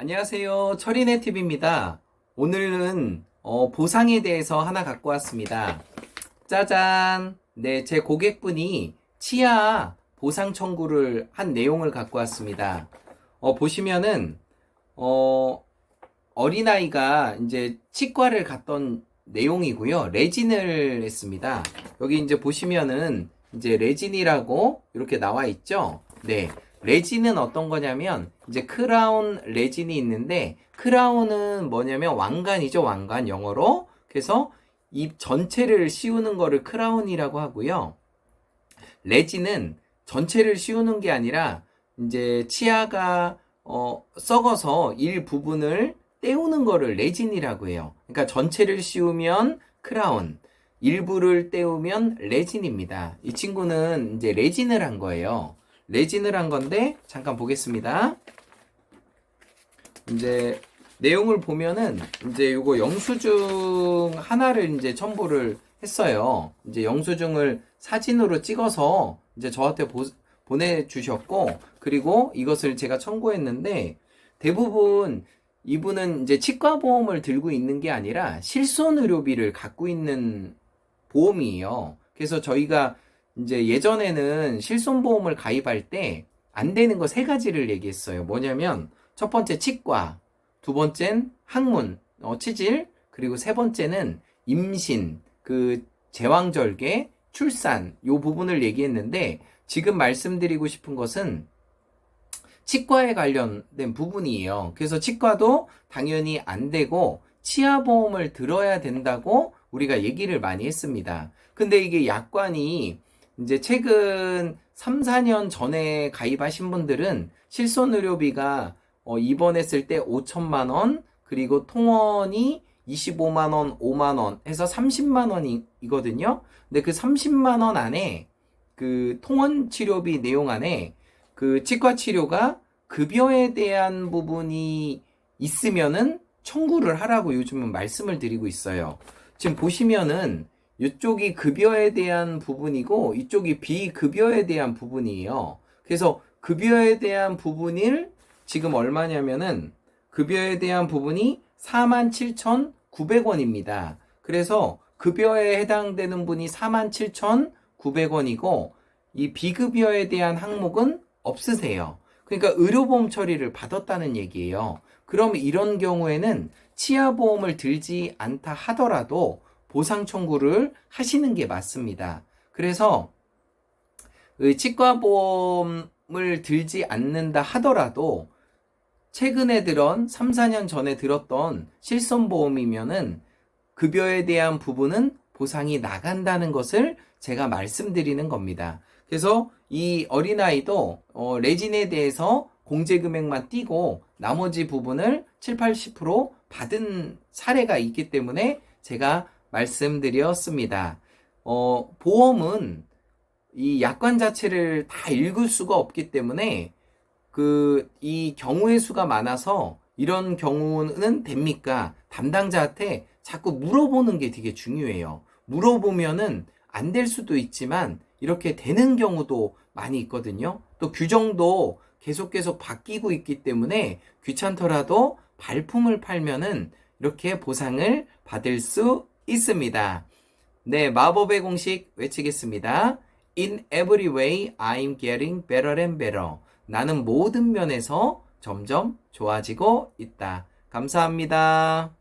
안녕하세요. 철인의 TV입니다. 오늘은 어, 보상에 대해서 하나 갖고 왔습니다. 짜잔! 네, 제 고객분이 치아 보상 청구를 한 내용을 갖고 왔습니다. 어, 보시면은 어, 어린아이가 이제 치과를 갔던 내용이고요. 레진을 했습니다. 여기 이제 보시면은 이제 레진이라고 이렇게 나와 있죠. 네. 레진은 어떤 거냐면 이제 크라운 레진이 있는데 크라운은 뭐냐면 왕관이죠. 왕관 영어로. 그래서 입 전체를 씌우는 거를 크라운이라고 하고요. 레진은 전체를 씌우는 게 아니라 이제 치아가 어, 썩어서 일부분을 떼우는 거를 레진이라고 해요. 그러니까 전체를 씌우면 크라운, 일부를 떼우면 레진입니다. 이 친구는 이제 레진을 한 거예요. 레진을 한 건데 잠깐 보겠습니다. 이제 내용을 보면은 이제 요거 영수증 하나를 이제 첨부를 했어요. 이제 영수증을 사진으로 찍어서 이제 저한테 보, 보내주셨고 그리고 이것을 제가 청구했는데 대부분 이분은 이제 치과 보험을 들고 있는 게 아니라 실손 의료비를 갖고 있는 보험이에요. 그래서 저희가 이제 예전에는 실손 보험을 가입할 때 안 되는 거 세 가지를 얘기했어요. 뭐냐면 첫 번째 치과, 두 번째는 학문, 어, 치질, 그리고 세 번째는 임신, 그 제왕절개, 출산 요 부분을 얘기했는데 지금 말씀드리고 싶은 것은 치과에 관련된 부분이에요. 그래서 치과도 당연히 안 되고 치아 보험을 들어야 된다고 우리가 얘기를 많이 했습니다. 근데 이게 약관이 이제 최근 3, 4년 전에 가입하신 분들은 실손 의료비가 어, 입원했을 때 5천만 원, 그리고 통원이 25만 원, 5만 원 해서 30만 원이거든요. 근데 그 30만 원 안에 그 통원 치료비 내용 안에 그 치과 치료가 급여에 대한 부분이 있으면은 청구를 하라고 요즘은 말씀을 드리고 있어요. 지금 보시면은 이쪽이 급여에 대한 부분이고 이쪽이 비급여에 대한 부분이에요. 그래서 급여에 대한 부분을 지금 얼마냐면은 급여에 대한 부분이 47,900원입니다. 그래서 급여에 해당되는 분이 47,900원이고 이 비급여에 대한 항목은 없으세요. 그러니까 의료보험 처리를 받았다는 얘기예요. 그럼 이런 경우에는 치아보험을 들지 않다 하더라도 보상 청구를 하시는 게 맞습니다. 그래서 의 치과보험을 들지 않는다 하더라도 최근에 들은 3, 4년 전에 들었던 실손보험이면은 급여에 대한 부분은 보상이 나간다는 것을 제가 말씀드리는 겁니다. 그래서 이 어린아이도 어, 레진에 대해서 공제 금액만 띄고 나머지 부분을 7, 80% 받은 사례가 있기 때문에 제가 말씀드렸습니다. 어, 보험은 이 약관 자체를 다 읽을 수가 없기 때문에 그 이 경우의 수가 많아서 이런 경우는 됩니까? 담당자한테 자꾸 물어보는 게 되게 중요해요. 물어보면은 안 될 수도 있지만 이렇게 되는 경우도 많이 있거든요. 또 규정도 계속 계속 바뀌고 있기 때문에 귀찮더라도 발품을 팔면은 이렇게 보상을 받을 수 있습니다. 네, 마법의 공식 외치겠습니다. In every way, I'm getting better and better. 나는 모든 면에서 점점 좋아지고 있다. 감사합니다.